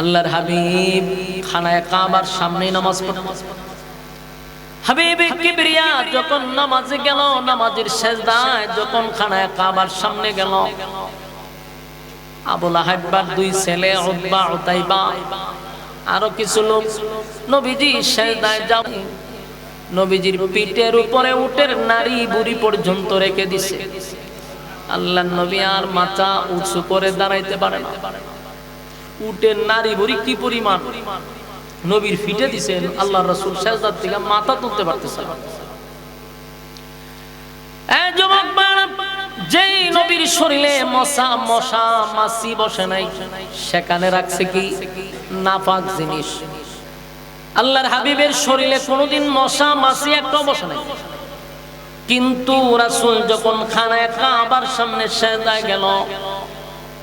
আল্লাহর হাবিব খানায় কাবার সামনে নামাজ হাবিব কিবরিয়া যখন নামাজে গেল, নামাজের শেষদায় যখন খানায় কাবার সামনে গেল, আবুল আহাব্বার দুই ছেলে, উতবা, উতাইবা, আরও কিছু লোক নবীজি শেষদায় যাও নবীজির পিঠের উপরে উটের নারী বুড়ি পর্যন্ত রেখে দিছে। আল্লাহ নবী আর মাথা উঁচু করে দাঁড়াইতে পারে না। উটের নারী বুড়ি কি পরিমাণ? নবীর ফিটে দিছেন আল্লাহ রসুল শেষদার থেকে মাথা তুলতে পারতেছে না। এই যুবক বাড়া, যেই নবীর শরীরে মশা মশা বসে নাই সেখানে রাখছে কি? জিনিস। আল্লাহর হাবিবের শরীরে কোনোদিন মশা মাছি একটা বসে নাই। কিন্তু রাসূল যখন খানায় কাবার সামনে সেদায় গেল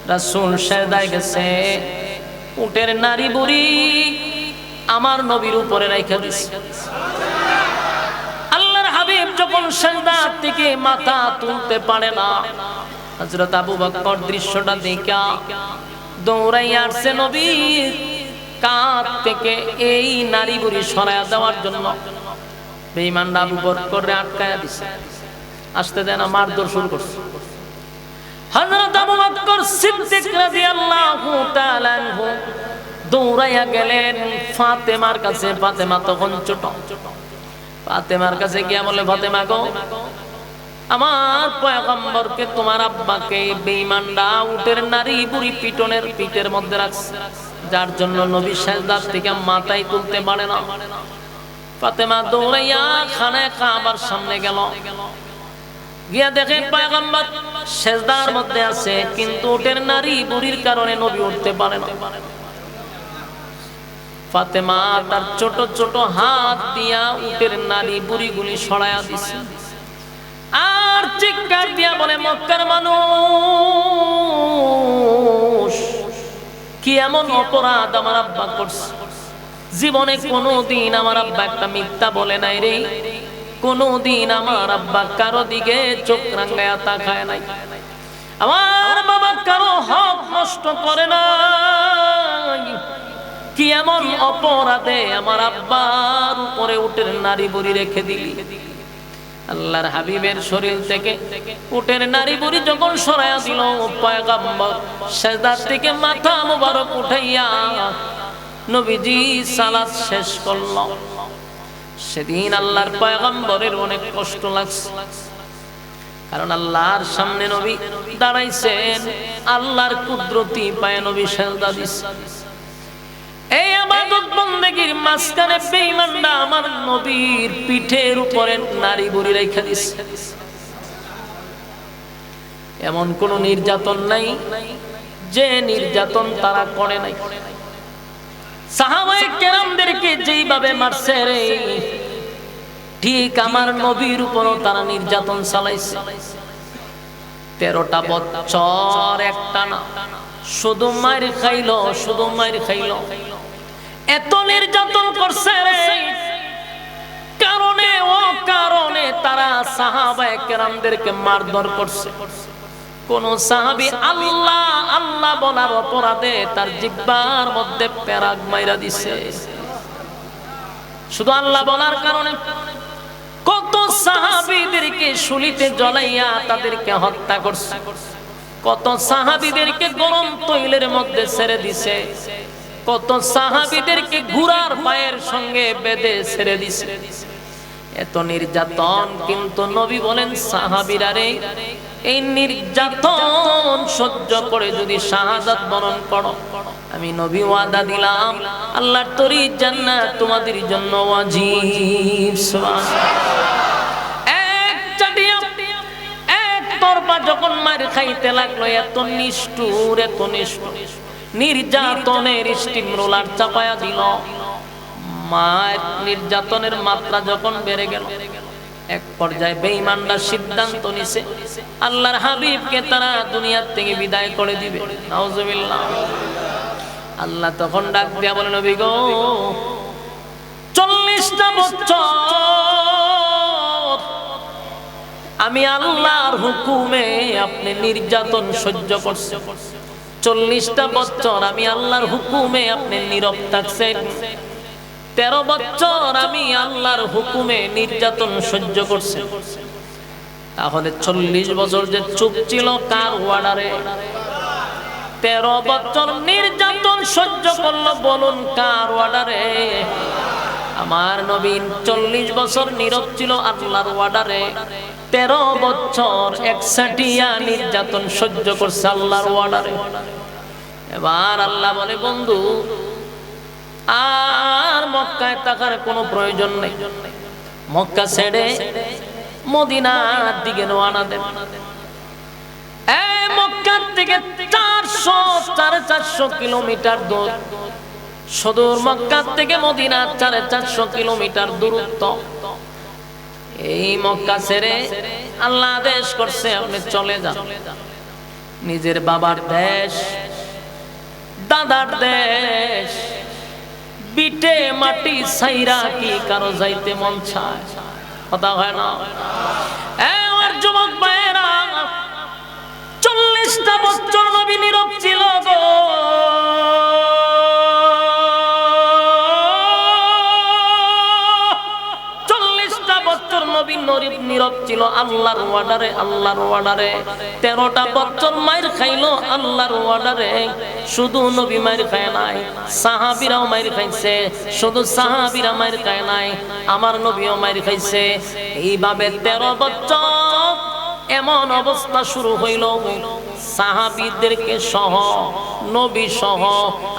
রাসূল সেদায় গেছে উটের নারী বুড়ি আমার নবীর উপরে রাইখা দিছে। আল্লাহর হাবিব যখন সেজদা থেকে মাথা তুলতে পারে না, হযরত আবু বকর দৃশ্যটা দেখা দৌড়াই আসছে নবীর কাঁধ থেকে এই নারী বুড়ি সরায়া দেওয়ার জন্য। বেঈমানরা আবু বকর আটকায়া দিছে। আসতে দেন না, মারধর শুরু করছে। হযরত আবু বকর সিদ্দিক রাদিয়াল্লাহু তাআলা আনহু দৌড়াইয়া গেলেন। ফাতেমার কাছে, ফাতেমা তখন ছোট। ফাতেমার কাছে গিয়া বলে ফাতেমা গো, আমার পয়গম্বরকে তোমার আব্বাকে বেঈমানরা উটের নারী বুড়ি পিটনের পিঠের মধ্যে রাখছে। যার জন্য নবী সেজদার থেকে মাথায় তুলতে পারে না। ফাতেমা দৌড়াইয়া খানায় কাবার সামনে গেল। গিয়া দেখে মধ্যে আছে, কিন্তু নারী বুড়ির কারণে নবী উঠতে পারে না। তার ছোট ছোট হাত দিয়া উটের নারী সরাইয়া দিছে। আর চিৎকার দিয়া বলে, মক্কার মানুষ, কি এমন অপরাধ আমার আব্বা করছে? জীবনে কোনো দিন আমার আব্বা একটা মিথ্যা বলে নাই রে। কোনো দিন আমার আব্বা কারও দিকে চোখ রাঙ্গায়া তাকায় নাই। আমার বাবা কারও হক নষ্ট করে না কি এমন অপরাধে আমার আব্বার উপরে উটের নারী বুড়ি রেখে দিলি? আল্লাহর হাবিবের শরীর থেকে উটের নারী বুড়ি যখন সরাইয়া দিল, পয়গাম্বর সেদার থেকে মাথা মোবারক উঠাইয়া নবীজি সালাত শেষ করল। সেদিন আল্লাহর পয়গাম্বরের অনেক কষ্ট লাগছে। কারণ আল্লাহর সামনে নবী দাঁড়াইছেন, আল্লাহর কুদরতি পায় নবী সেজদা দিছে। এই আবাদত বন্দেগীর মাঝখানে আমার নবীর পিঠের উপরে নারী বুড়ি রেখে দিছে। এমন কোন নির্যাতন নাই, যে নির্যাতন তারা করে নাই। সাহাবায়ে কেরামদেরকে যেইভাবে মারছে রে, ঠিক আমার নবীর উপরও তারা নির্যাতন চালাইছে। তেরোটা বছর একটা না শুধু মায়ের খাইল, শুধু মায়ের খাইল। এত নির্যাতন করছে রে, কারণে ও কারণে তারা সাহাবায়ে কেরামদেরকে মারধর করছে। কোন সাহাবী আল্লাহ আল্লাহ বলার অপরাধে তার জিব্বার মধ্যে প্যারাগ মাইরা দিছে। শুধু আল্লাহ বলার কারণে। কত সাহাবিদেরকে শুলিতে জ্বলাইয়া তাদেরকে হত্যা করছে। কত সাহাবীদেরকে গরম তৈলের মধ্যে ছেড়ে দিছে। কত সাহাবিদেরকে ঘোড়ার পায়ের সঙ্গে বেঁধে ছেড়ে দিছে। এত নির্যাতন কিন্তু নবী বলেন সাহাবীরা রে এই নির্যাতন সহ্য করে যদি শাহাদাত বরণ করো। আমি নবী ওয়াদা দিলাম, আল্লাহর তরি জান্নাত তোমাদের জন্য ওয়াজিব এক চাটিয়া এক তরপা যখন মার খাইতে লাগল, এত নিষ্ঠুর এত নিষ্ঠুর। নির্যাতনের স্টিম রোলার চাপায়া দিল। মায়ের নির্যাতনের মাত্রা যখন বেড়ে গেল এক পর্যায়ে বেঈমানরা সিদ্ধান্ত নিছে, আল্লাহর হাবিবকে তারা দুনিয়ার থেকে বিদায় করে দিবে। নাউজুবিল্লাহ। আল্লাহ তখন ডাক দিয়া বলে, নবী গো, চল্লিশটা বছর আমি আল্লাহর হুকুমে আপনি নির্যাতন সহ্য করছে। চল্লিশটা বছর আমি আল্লাহর হুকুমে আপনি নীরব থাকছেন। তেরো বছর আমি আল্লাহর হুকুমে নির্যাতন সহ্য করছি। তাহলে চল্লিশ বছর যে চুপ ছিল কার ওয়ার্ডারে তেরো বছর নির্যাতন সহ্য করল বলুন কার ওয়ার্ডারে আমার নবীন চল্লিশ বছর নীরব ছিল আল্লাহর ওয়ার্ডারে তেরো বছর একসাটিয়া নির্যাতন সহ্য করছে আল্লাহর ওয়ার্ডারে এবার আল্লাহ বলে, বন্ধু আর মক্কায় থাকার কোনো প্রয়োজন নেই। মক্কা ছেড়ে মদিনার দিকে রওনা দেন। থেকে চারশো চারশো কিলোমিটার দূর। মক্কার থেকে চারশো কিলোমিটার দূরত্ব। এই মক্কা ছেড়ে আল্লাহ করছে চলে নিজের বাবার দেশ, দাদার দেশ। বিটে মাটি সাইরা কি কারও যাইতে মন চায়? কথা হয় না? আমার যুবক ভাইয়েরা, চল্লিশটা বছর নবী নীরব ছিল গো। নবী নরিব নীরব ছিল, আল্লাহর ওয়ার্ডারে আল্লাহর ওয়ার্ডারে তেরোটা বছর মায়ের খাইলো, আল্লাহর ওয়ার্ডারে শুধু নবী মায়ের খায় নাই, সাহাবিরাও মায়ের খাইছে, শুধু সাহাবিরা মায়ের খায় নাই, আমার নবীও মায়ের খাইছে। এইভাবে তেরো বছর এমন অবস্থা শুরু হইল, সাহাবিদেরকে সহ, নবী সহ,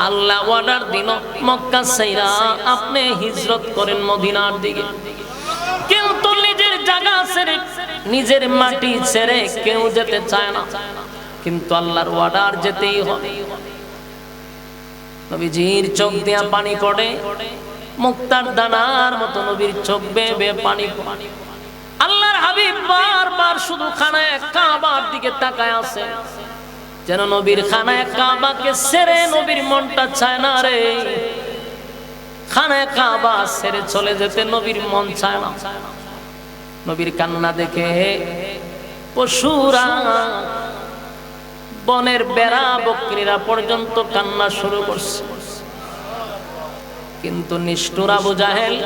আল্লাহ অর্ডার দিল, মক্কা সাইরা আপনি হিজরত করেন মদিনার দিকে। কিন্তু নিজের জায়গা ছেড়ে নিজের মাটি ছেড়ে কেউ যেতে চায় না। কিন্তু আল্লাহর অর্ডার যেতেই হবে। নবীজির চোখ দিয়া পানি পড়ে, মুক্তার দানার মতো নবীর চোখ বেয়ে বেয়ে পানি পড়ে। আল্লাহর হাবিব বারবার শুধু খানায় কাবার দিকে তাকায় আছে। যেন নবীর খানায় কাবাকে সেরে নবীর মনটা চায় না রে। খানায় কাবা সেরে চলে যেতে নবীর মন চায় না। নবীর কান্না দেখে পশুরা বনের বেড়া বকরিরা পর্যন্ত কান্না শুরু করছে। কিন্তু নিষ্ঠুর আবু জাহেল,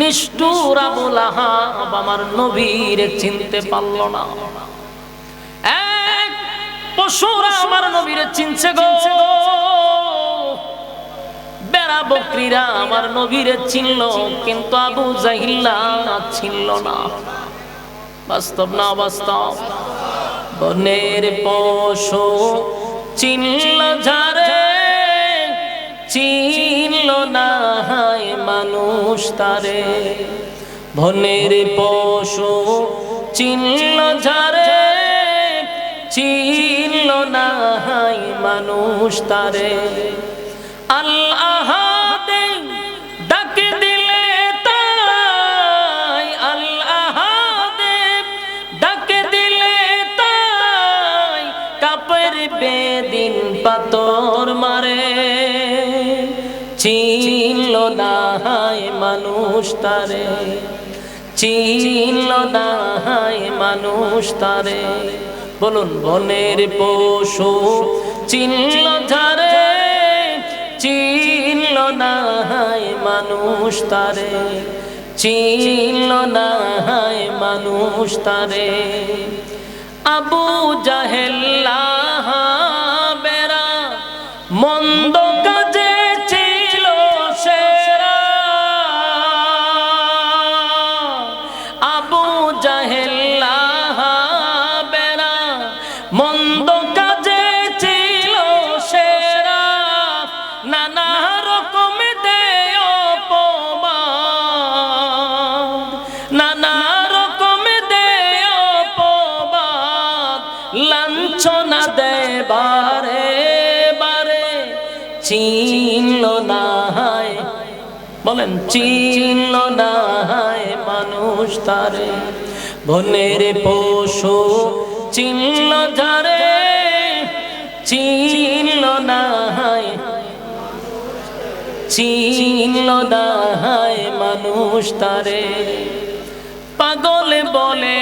নিষ্ঠুর আবু লাহাব আমার নবীর চিনতে পারল না। এক পশুরা আমার চিনছে বেড়া বকরিরা আমার চিনল, কিন্তু আবু জাহিল্লা না। বাস্তব না বাস্তব বনের পশু চিনল ঝারে চিনল না হায় মানুষ তারে। বনের পশু চিনল ঝারে চিনল না হায় মানুষ তারে। আল্লাহ না মানুষ তারে। চিনল না মানুষ তারে। বলুন, বনের পশু চিনল চিনল মানুষ তারে। চিনল মানুষ তারে। আবু জাহেল্লাহ বেরা মন্দ বলেন চিনল না মানুষ তারে। বনের পশু চিনল ধারে চিনল না চিনল না মানুষ তারে। পাগল বলে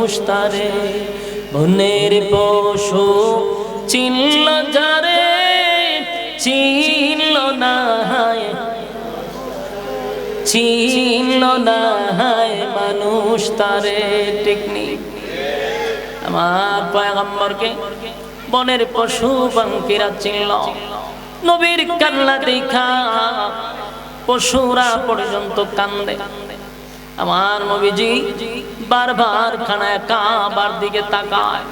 মানুষ তারে, বনের পশু চিনল যারে, চিনল না হায়। চিনল না হায় মানুষ তারে টেকনিক আমার পয়গম্বরকে বনের পশু বাঙ্কিরা চিনল। নবীর কান্না দেখা, পশুরা পর্যন্ত কান্দে। আমার নবীজি বারবার খানায় কাবার দিকে তাকায়।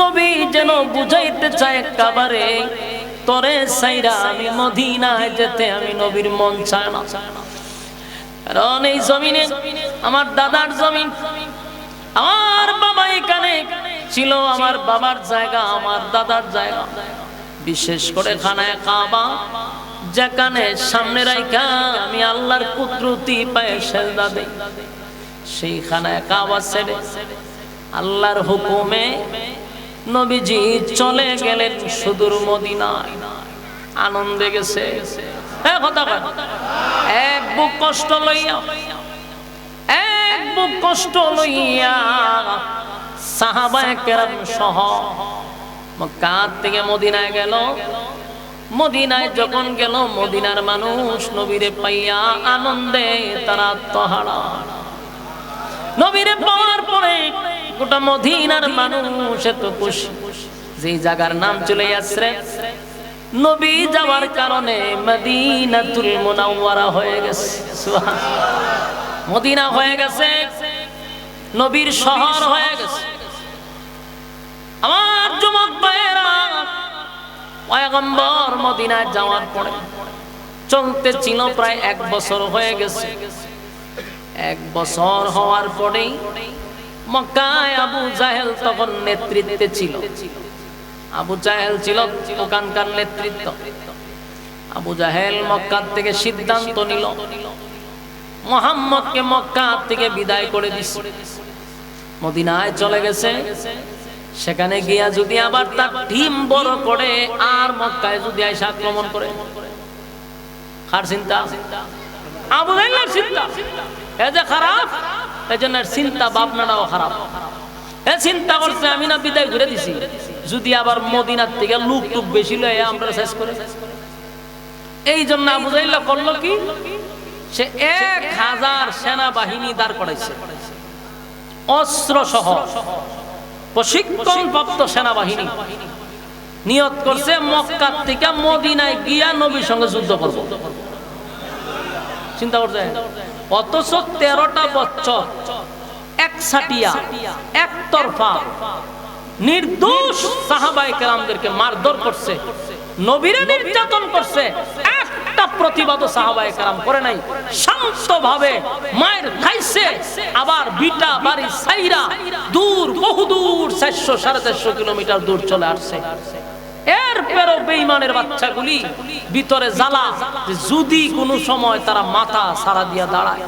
নবী যেন বুঝাইতে চায় কাবারে তরে সাইরা আমি মদিনায় যেতে আমি নবীর মন চায় না। কারণ এই জমিনে আমার দাদার জমিন, আমার বাবা এখানে ছিল, আমার বাবার জায়গা, আমার দাদার জায়গা। বিশেষ করে খানায় কাবা যেখানে সামনে রাইখা আমি আল্লাহর কুদরতি পায়ে সেজদা দেই। সেই কাবা ছেড়ে আল্লাহর হুকুমে নবীজি চলে গেলেন সুদূর মদিনায়। আনন্দে গেছে। হ্যাঁ কথা। এক বুক কষ্ট লইয়া, এক বুক কষ্ট লইয়া সাহাবায়ে কেরাম সহ মক্কা থেকে মদিনায় গেল। মদিনায় যখন গেল, মদিনার মানুষ নবীরে পাইয়া আনন্দে তারা তহারা। নবীরে পাওয়ার পরে গোটা মদিনার মানুষ এত খুশি। যে জায়গার নাম চলে আসছে, নবী যাওয়ার কারণে মদিনা মদিনাতুল মুনাওয়ারা হয়ে গেছে। মদিনা হয়ে গেছে, নবীর শহর হয়ে গেছে। আমার পয়গম্বর মদিনায় যাওয়ার পরে চলতে ছিল প্রায় এক বছর হয়ে গেছে। এক বছর হওয়ার পরেই মক্কায় আবু জাহেল তখন নেতৃত্বে ছিল। আবু জাহেল ছিল ওখানকার নেতৃত্ব। আবু জাহেল মক্কার থেকে সিদ্ধান্ত নিল, মোহাম্মদকে মক্কা থেকে বিদায় করে দিছে। মদিনায় চলে গেছে। সেখানে গিয়া যদি আবার তার টিম বড় করে, আর মক্কায় যদি আইসা আক্রমণ করে। কার চিন্তা? আবু জাহেলের চিন্তা। এ যে খারাপ এই জন্য এর চিন্তা ভাবনাটাও খারাপ। এ চিন্তা করছে আমি না বিদায় ঘুরে দিছি। যদি আবার মদিনার থেকে লুক টুক বেশি লয়ে আমরা শেষ করে। এই জন্য আবু জাহিল্লা করল কি? সে এক হাজার সেনাবাহিনী দাঁড় করাইছে। অস্ত্র সহ প্রশিক্ষণ প্রাপ্ত সেনাবাহিনী। নিয়ত করছে মক্কার থেকে মদিনায় গিয়া নবীর সঙ্গে যুদ্ধ করব। চিন্তা করছে অথচ তেরোটা বছর এক একসাটিয়া একতরফা, নির্দোষ সাহাবাই কেরামদেরকে মারধর করছে, নবীরে নির্যাতন করছে একটা প্রতিবাদ সাহাবাই কেরাম করে নাই। শান্ত ভাবে মায়ের খাইছে আবার বিটা বাড়ি সাইরা দূর, বহু দূর, চারশো, সাড়ে চারশো কিলোমিটার দূর চলে আসছে। এরপরও বাচ্চাগুলি ভিতরে জ্বালা যদি কোনো সময় তারা মাথা সারা দিয়া দাঁড়ায়।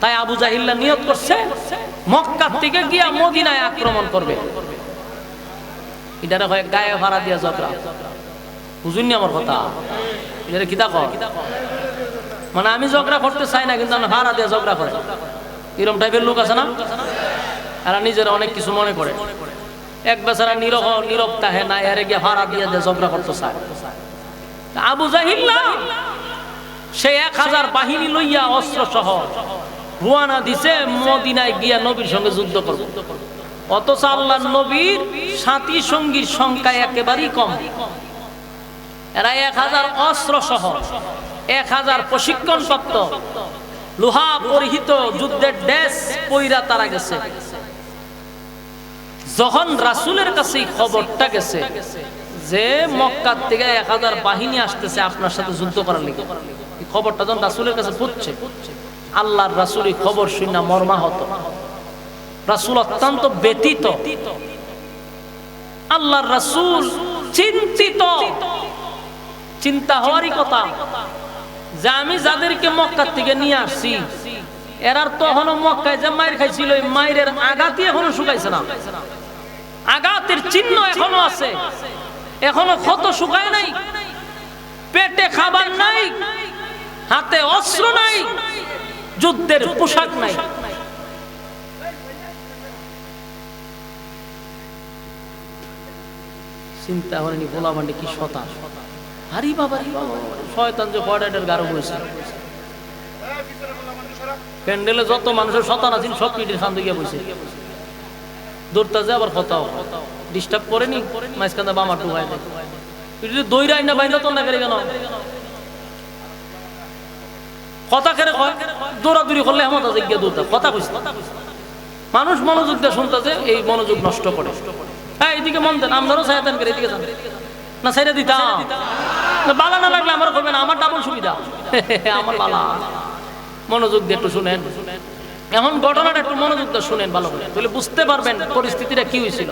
তাই আবু জাহিল্লা নিয়ত করছে, মক্কার থেকে গিয়া মদিনায় আক্রমণ করবে। এটারে হয় গায়ে ভাড়া দিয়া ঝগড়া বুঝুননি আমার কথা? এটা কিতা কর মানে আমি ঝগড়া করতে চাই না, কিন্তু আমি ভাড়া দিয়ে ঝগড়া করে। এরকম টাইপের লোক আছে না? এরা নিজেরা অনেক কিছু মনে করে। এক বেচারা নিরহ নীরব তাহে না, এরে গিয়ে ভাড়া দিয়ে দিয়ে ঝগড়া করতে চায়। আবু জাহিল্লা সে এক হাজার বাহিনী লইয়া অস্ত্র সহ রুয়ানা দিছে, মদিনায় গিয়া নবীর সঙ্গে যুদ্ধ করবে। অথচ আল্লাহ নবীর সাথী সঙ্গীর সংখ্যা একেবারেই কম। এরা এক হাজার অস্ত্র সহ, এক হাজার প্রশিক্ষণ প্রাপ্ত। লোহা পরিহিত যুদ্ধের ড্যাস পইরা তারা গেছে। যখন রাসুলের কাছে খবরটা গেছে যে মক্কার থেকে এক হাজার বাহিনী আসতেছে আপনার সাথে যুদ্ধ করার লিগে খবরটা যখন রাসুলের কাছে পড়ছে আল্লাহর রাসুল এই খবর শুনে মর্মাহত। রাসুল অত্যন্ত ব্যতীত আল্লাহর রাসুল চিন্তিত। চিন্তা হওয়ারই কথা। যে আমি যাদেরকে মক্কার থেকে নিয়ে আসছি, এরার তো এখনও মক্কায় যে মায়ের খাইছিল, ওই মায়ের আঘাতই এখনও শুকাইছে না। আঘাতের চিহ্ন এখনও আছে। এখনও ক্ষত শুকায় নাই। পেটে খাবার নাই। হাতে অস্ত্র নাই। যুদ্ধের পোশাক নাই। চিন্তা করেনি ভোলা বান্ডি কি শতা আরে বাবা রে বাবা, শয়তান যে কয়টার গারো বসে প্যান্ডেলে যত মানুষের শতান আছেন সব বসে। আবার ফতাও। ডিস্টার্ব করেনি মাঝখানে বামা টুকায় দেয়। পিটির দইরাই না বাইনা তো না করে কেন? কথা কেড়ে দৌড়াদৌড়ি করলে গিয়ে দৌড়তা কথা মানুষ মনোযোগ দিয়ে শুনতেছে এই মনোযোগ নষ্ট করে। হ্যাঁ এদিকে মন দেন আপনারও সাহেব এদিকে যান। না সাইডে দিতাম। বালা না লাগলে আমার করবেন আমার ডাবল সুবিধা। আমার বালা। মনোযোগ দিয়ে একটু শুনেন। এখন ঘটনাটা একটু মনোযোগ দিয়ে শুনেন ভালো করে। তাহলে বুঝতে পারবেন পরিস্থিতিটা কি হয়েছিল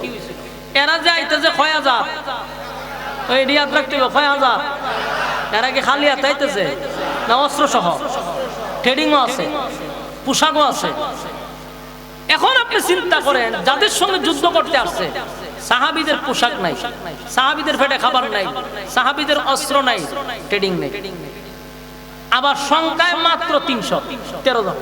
এরা যে আইতেছে ছয় হাজার ওই রিয়াদ রাখতে ছয় হাজার এরা কি খালি হাতে আইতেছে? না অস্ত্র সহ ট্রেডিংও আছে, পোশাকও আছে। এখন আপনি চিন্তা করেন, যাদের সঙ্গে যুদ্ধ করতে আসছে সাহাবিদের পোশাক নাই, সাহাবিদের পেটে খাবার নাই, সাহাবিদের অস্ত্র নাই, ট্রেডিং নেই। আবার সংখ্যায় মাত্র তিনশো, তেরো জন।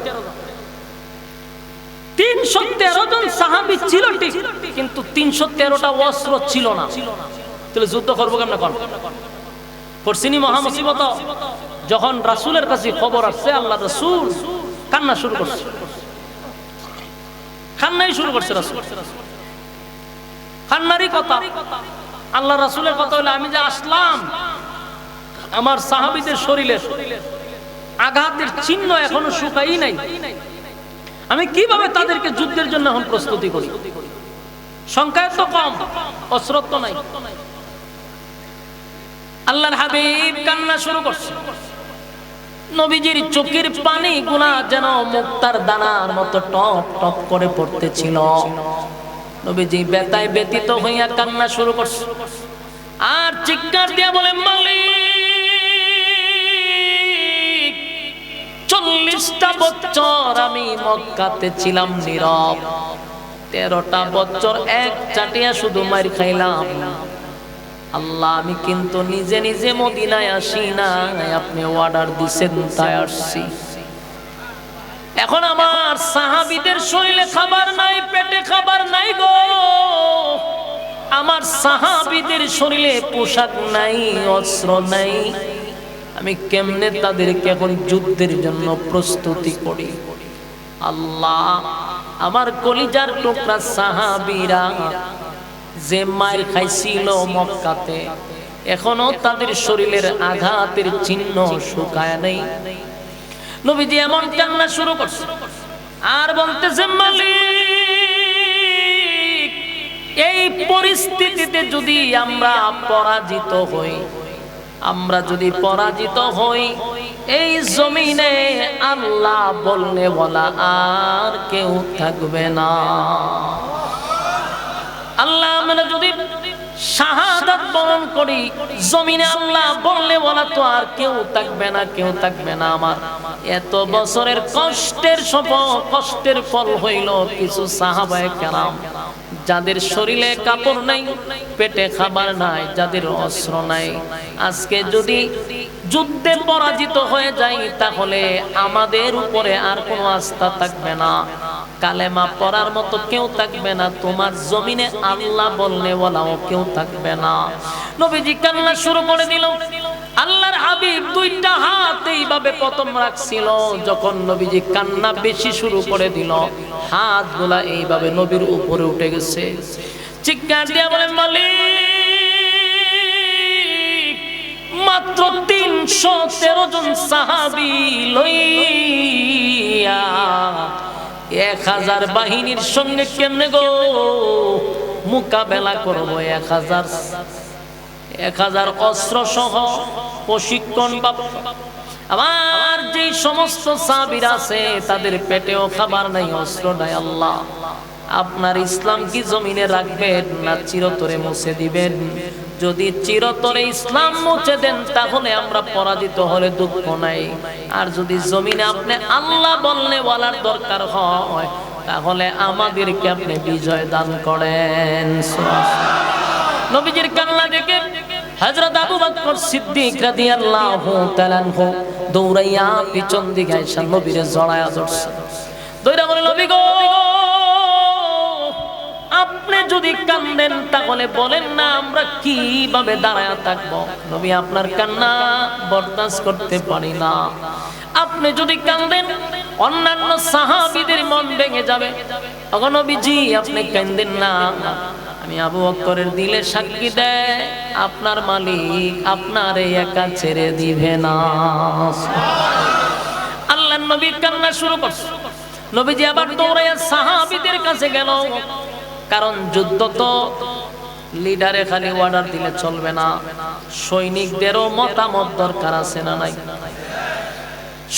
তিনশো তেরো জন সাহাবি ছিল ঠিক, কিন্তু তিনশো তেরোটা অস্ত্র ছিল না। তাহলে যুদ্ধ করব কেমন কর পরশিনী মহামসিবত যখন রাসুলের কাছে খবর আসছে, আল্লাহ রসুল কান্না শুরু করছে। কান্নাই শুরু করছে রাসুল। কান্নারই কথা। আল্লাহ রাসুলের কথা হলো আমি যে আসলাম, আমার সাহাবিদের শরীরে আঘাতের চিহ্ন এখনও শুকাই নাই। আমি কীভাবে তাদেরকে যুদ্ধের জন্য এখন প্রস্তুতি করি? সংখ্যায় তো কম অস্ত্রত্ব নাই। আল্লাহর হাবিব কান্না শুরু করছে। নবীজির চোখের পানি গুলা যেন মুক্তার দানার মতো টপ টপ করে পড়তেছিল। নবীজি বেতায় ব্যতীত হইয়া কান্না শুরু করছে। আর চিৎকার দিয়া বলে, মালিক, চল্লিশটা বছর আমি মক্কাতে ছিলাম নীরব। তেরোটা বছর এক চাটিয়া শুধু মার খাইলাম। আল্লাহ, আমি কিন্তু নিজে নিজে মদিনায় আসি না আপনি অর্ডার দিছেন, তাই আসছি। এখন আমার সাহাবিদের শরীরে খাবার নাই, পেটে খাবার নাই গো। আমার সাহাবিদের শরীরে পোশাক নাই, অস্ত্র নাই। আমি কেমনে তাদেরকে এখন যুদ্ধের জন্য প্রস্তুতি করি? আল্লাহ, আমার কলিজার টুকরা সাহাবিরা যে মায়ের খাইছিল মক্কাতে, এখনও তাদের শরীরের আঘাতের চিহ্ন শুকায় নেই। নবীজি এমন কান্না শুরু করছে। আর বলতেছে, মালিক, এই পরিস্থিতিতে যদি আমরা পরাজিত হই, আমরা যদি পরাজিত হই, এই জমিনে আল্লাহ বললে বলা আর কেউ থাকবে না। আল্লাহ আমরা যদি শাহাদাত বরণ করি। জমিনে আল্লাহ বললে, বলা তো আর কেউ থাকবে না, কেউ থাকবে না আমার। এত বছরের কষ্টের কষ্টের ফল হইল কিছু সাহাবায়ে কেরাম। যাদের শরীরে কাপড় নাই, পেটে খাবার নাই, যাদের অস্ত্র নাই। আজকে যদি যুদ্ধে পরাজিত হয়ে যাই, তাহলে আমাদের উপরে আর কোনো আস্থা থাকবে না। কালেমা পড়ার মতো কেউ থাকবে না। তোমার জমিনে আল্লাহ বললে বলাও কেউ থাকবে না। নবীজি কান্না শুরু করে দিল। আল্লাহর হাবিব দুইটা হাত এইভাবে প্রথম রাখছিল। যখন নবীজি কান্না বেশি শুরু করে দিল, হাতগুলা এইভাবে নবীর উপরে উঠে গেছে। চিৎকার দিয়া বলেন, মালিক, মাত্র তিনশো তেরো জন সাহাবি লইয়া এক হাজার বাহিনীর সঙ্গে কেমনে গো মোকাবেলা করব এক হাজার? এক হাজার অস্ত্র সহ প্রশিক্ষণ আমার যে সমস্ত সাবির আছে, তাদের পেটেও খাবার নাই, অস্ত্র নাই, আল্লাহ। আপনার ইসলাম কি জমিনে রাখবেন না চিরতরে মুছে দিবেন? যদি চিরতরে ইসলাম মুছে দেন, তাহলে আমরা পরাজিত হলে দুঃখ নাই। আর যদি জমিনে আপনি আল্লাহ বললে বলার দরকার হয়, তাহলে আমাদেরকে আপনি বিজয় দান করেন। নবীজির কান্না দেখে আবু বকর সিদ্দিক রাদিয়াল্লাহু তাআলা দৌড়াইয়া পিছন দিকে আয়েশা নবীরে জড়ায়া ধরছে। দৌড়া বলে, নবী গো! আপনি যদি কান্দেন, তাহলে বলেন না, আমরা কীভাবে দাঁড়ায় থাকব? নবী আপনার কান্না বরদাস্ত করতে পারি না। আপনি যদি কান্দেন, অন্যান্য সাহাবীদের মন ভেঙে যাবে। তখন নবীজি, আপনি কান্দেন না। আমি আবু বকরের দিলে সাক্ষী দেয়, আপনার মালিক আপনার একা ছেড়ে দিবে না। আল্লাহ নবী কান্না শুরু করছে। নবীজি আবার দৌড়াইয়া সাহাবীদের কাছে গেল। কারণ যুদ্ধ তো লিডারে খালি অর্ডার দিলে চলবে না। সৈনিকদেরও মতামত দরকার আছে না নাই?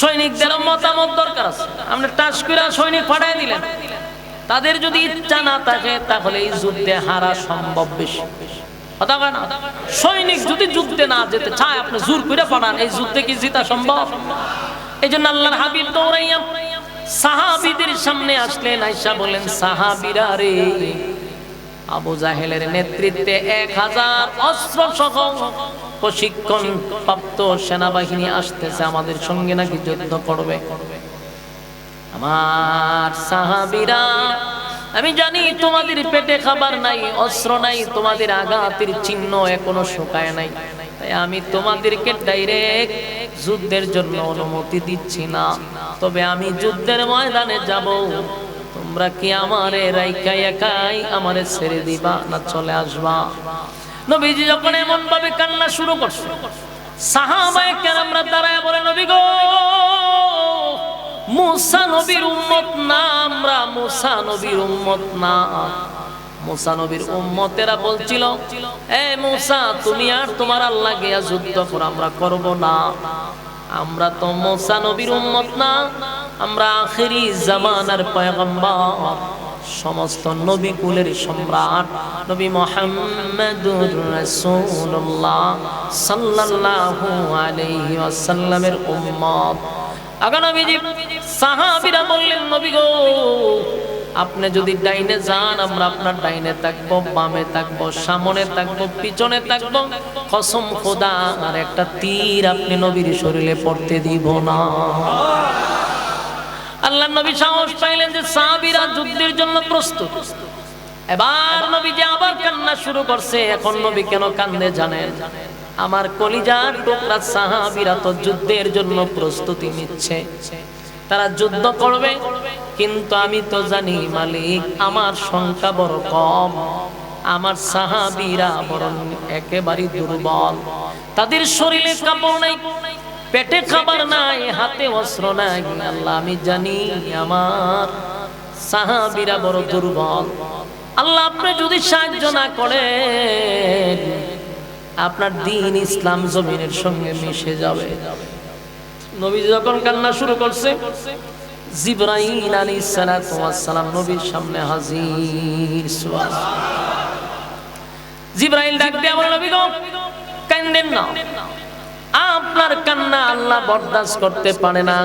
সৈনিকদেরও মতামত দরকার আছে। আপনি টাস সৈনিক পাঠাই দিলেন। তাদের যদি ইচ্ছা না থাকে, তাহলে এই যুদ্ধে হারা সম্ভব বেশি। কথা সৈনিক যদি যুদ্ধে না যেতে চায়, আপনি জোর করে পাঠান, এই যুদ্ধে কি জিতা সম্ভব? এই জন্য আল্লাহর হাবিব দৌড়াইয়া সাহাবিদের সামনে আসলেন আইসা বলেন সাহাবিরা রে, আবু জাহেলের নেতৃত্বে এক হাজার অস্ত্র সহ প্রশিক্ষণ প্রাপ্ত সেনাবাহিনী আসতেছে, আমাদের সঙ্গে নাকি যুদ্ধ করবে? আমার সাহাবিরা, আমি জানি তোমাদের পেটে খাবার নাই, অস্ত্র নাই, তোমাদের আঘাতের চিহ্ন এখনও শুকায় নাই। আমি তোমাদেরকে ডাইরেক্ট যুদ্ধের জন্য অনুমতি দিচ্ছি না। তবে আমি যুদ্ধের ময়দানে যাব। তোমরা কি আমারে রাইকা একাই আমারে ছেড়ে দিবা না চলে আসবা? নবীজি যখন এমন ভাবে কান্না শুরু করছে, সাহাবায়ে কেরামরা দাঁড়ায় বলে, নবী গো, মুসা নবীর উম্মত না, আমরা মুসা নবীর উম্মত না। মুসা নবীর উম্মতেরা বলছিল, এ তুমি আর তোমার আমরা করব না। আমরা তো না, আমরা সমস্ত নবী কুলের সম্রাট নবী মোহাম্মদুর ওয়াসাল্লামের উম্মত। আগা নবীজি সাহাবীরা বললেন, নবী গো আপনি যদি ডাইনে যান, আমরা আপনার ডাইনে থাকব, বামে থাকব, সামনে থাকব, পিছনে থাকব। কসম খোদা, আর একটা তীর আপনি নবীর শরীরে পড়তে দিব না। আল্লাহ নবী সাহস পাইলেন যে সাহাবীরা যুদ্ধের জন্য প্রস্তুত। এবার নবী যে আবার কান্না শুরু করছে, এখন নবী কেন কান্দে জানেন? আমার কলিজার টুকরা সাহাবীরা তো যুদ্ধের জন্য প্রস্তুতি নিচ্ছে। তারা যুদ্ধ করবে কিন্তু আমি তো জানি, মালিক, আমার সংখ্যা বড় কম। আমার সাহাবীরা বরং একেবারে দুর্বল। তাদের শরীরে কাপড় নাই, পেটে খাবার নাই, হাতে অস্ত্র নাই। আল্লাহ, আমি জানি আমার সাহাবীরা বড় দুর্বল। আল্লাহ, আপনি যদি সাহায্য না করেন, আপনার দিন ইসলাম জমিনের সঙ্গে মিশে যাবে। নবী যখন কান্না শুরু করছে জিব্রাইল ওয়াস সালাম নবীর সামনে হাজির। জিব্রাইল ডাক দিয়ে বলে, নবী গো, কান্দেন না। আপনার কান্না আল্লাহ বরদাস্ত করতে পারে না।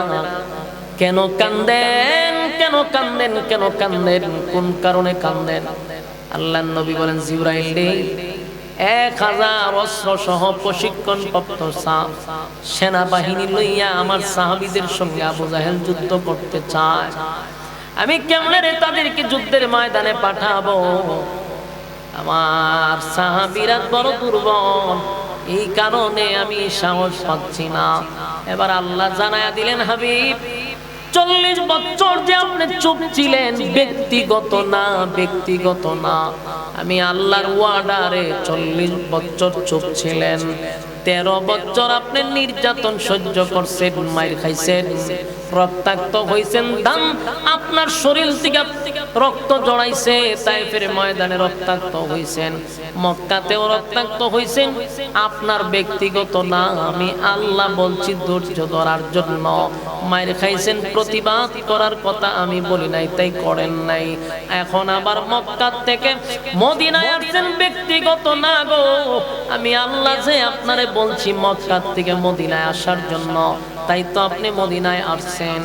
কেন কান্দেন কেন কান্দেন কেন কান্দেন, কোন কারণে কান্দেন? আল্লাহ নবী বলেন, জিব্রাইল রে এক হাজার অস্ত্র সহ প্রশিক্ষণ প্রাপ্ত সেনাবাহিনী লইয়া আমার সাহাবিদের সঙ্গে আবু জাহেল যুদ্ধ করতে চায়। আমি কেমনে রে তাদেরকে যুদ্ধের ময়দানে পাঠাবো? আমার সাহাবিরা বড় দুর্বল। এই কারণে আমি সাহস পাচ্ছি না। এবার আল্লাহ জানায়া দিলেন, হাবিব চল্লিশ বছর যে আপনি চুপ ছিলেন, ব্যক্তিগত না ব্যক্তিগত না। আমি আল্লাহর ওয়ার্ডারে চল্লিশ বছর চুপ ছিলেন। তেরো বছর আপনি নির্যাতন সহ্য করছেন, মাইর খাইছেন, রক্তাক্ত হয়েছেন দাম আপনার শরীর থেকে রক্ত জড়াইছে, তাইফের ময়দানে রক্তাক্ত হয়েছেন মক্কাতেও রক্তাক্ত হয়েছেন আপনার ব্যক্তিগত না, আমি আল্লাহ বলছি ধৈর্য ধরার জন্য মায়ের খাইছেন, প্রতিবাদ করার কথা আমি বলি নাই, তাই করেন নাই, এখন আবার মক্কা থেকে মদিনায় আসছেন ব্যক্তিগত না গো, আমি আল্লাহ যে আপনারে বলছি মক্কা থেকে মদিনায় আসার জন্য। তাই তো আপনি মদিনায় আসছেন।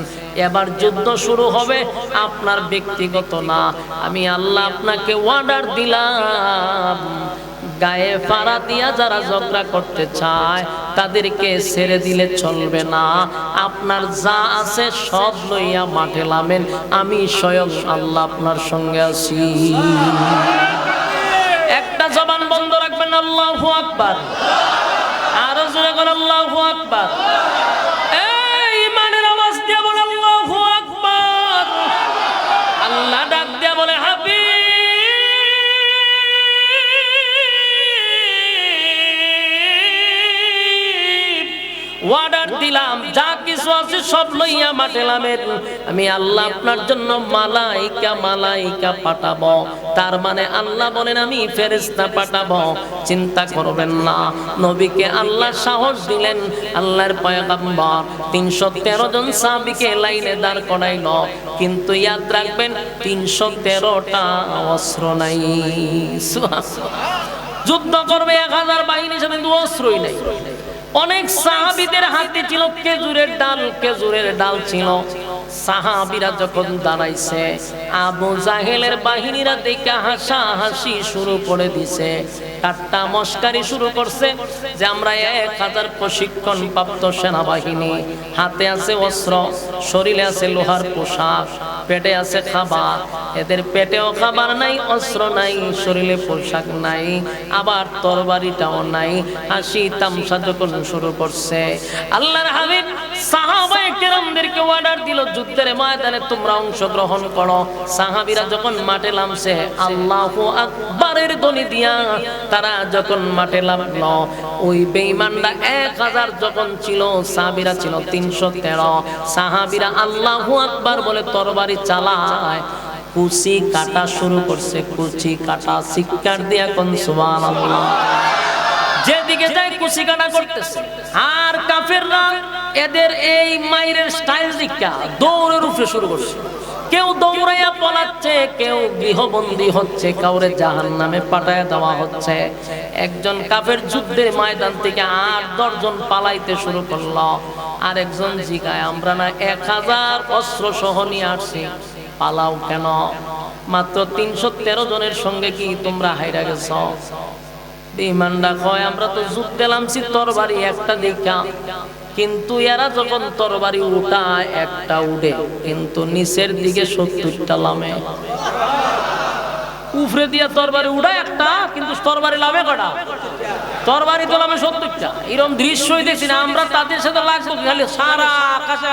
এবার যুদ্ধ শুরু হবে আপনার ব্যক্তিগত না। আমি আল্লাহ আপনাকে অর্ডার দিলাম। গায়ে ফাড়া দিয়া যারা ঝগড়া করতে চায়, তাদেরকে ছেড়ে দিলে চলবে না। আপনার যা আছে সব লইয়া মাঠে লামেন আমি স্বয়ং আল্লাহ আপনার সঙ্গে আছি। একটা জবান বন্ধ রাখবেন, আল্লাহু আকবার। জোরে করে আল্লাহু আকবার। এই ইমানের আওয়াজ দিয়ে বলে, আল্লাহু আকবার। আল্লাহ ডাক দিয়ে বলে, হাবিব ওয়ার্ডার দিলাম, যা কিছু আছে সব লইয়া মাঠে লামেন আমি আল্লাহ আপনার জন্য মালাইকা মালাইকা পাঠাবো। তার মানে আল্লাহ বলেন, আমি ফেরেশতা পাঠাবো। চিন্তা করবেন না। নবীকে আল্লাহ সাহস দিলেন। আল্লাহর পয়গম্বর তিনশো তেরো জন সাহাবীকে লাইনে দাঁড় করাইল। কিন্তু ইয়াদ রাখবেন, তিনশো তেরোটা অস্ত্র নাই। যুদ্ধ করবে এক হাজার বাহিনী সাথে কিন্তু অস্ত্রই নাই। অনেক সাহাবিদের হাতে ছিল খেজুরের ডাল খেজুরের ডাল ছিল। সাহাবিরা যখন দাঁড়াইছে, আবু জাহেলের বাহিনীরা দেখে হাসা হাসি শুরু করে দিছে। ঠাট্টা মস্কারি শুরু করছে যে আমরা এক হাজার প্রশিক্ষণ প্রাপ্ত সেনাবাহিনী, হাতে আছে অস্ত্র, শরীরে আছে লোহার পোশাক, পেটে আছে খাবার। এদের পেটেও খাবার নাই, অস্ত্র নাই, শরীরে পোশাক নাই, আবার তরবারিটাও নাই। হাসি তামসা যখন শুরু করছে, আল্লাহর হাবিব আল্লাহু আকবার বলে তরবারি চালায়। কুচি কাটা শুরু করছে, কুচি কাটা শিক্ষার দিয়া সুবহানাল্লাহ। যেদিকে যায় কুচি কাটা করতেছে। আর কাফেররা এদের এই মাইরের স্টাইল দিকা দৌড়ের উপরে শুরু করছে। কেউ দৌড়াইয়া পলাচ্ছে, কেউ গৃহবন্দী হচ্ছে, কাউরে জাহান নামে পাঠায় দেওয়া হচ্ছে। একজন কাফের যুদ্ধের ময়দান থেকে আট দশজন পালাইতে শুরু করল। আর একজন জিগায়, আমরা না এক হাজার অস্ত্র সহ নিয়ে আসছি, পালাও কেন? মাত্র তিনশো তেরো জনের সঙ্গে কি তোমরা হাইরা গেছ? ইমানরা কয়, আমরা তো যুদ্ধে নামছি, তরবারি একটা দেখা কিন্তু এরা যখন তরবারি উঠায় একটা উঠে, কিন্তু নিচের দিকে সত্তরটা লামে। উফরে দিয়া তরবারি উঠায় একটা, কিন্তু তরবারি লামে কটা? তরবারি তো লামে সত্তরটা। এরকম দৃশ্যই দেখছি না, আমরা তাদের সাথে লাগবো খালি সারা আকাশে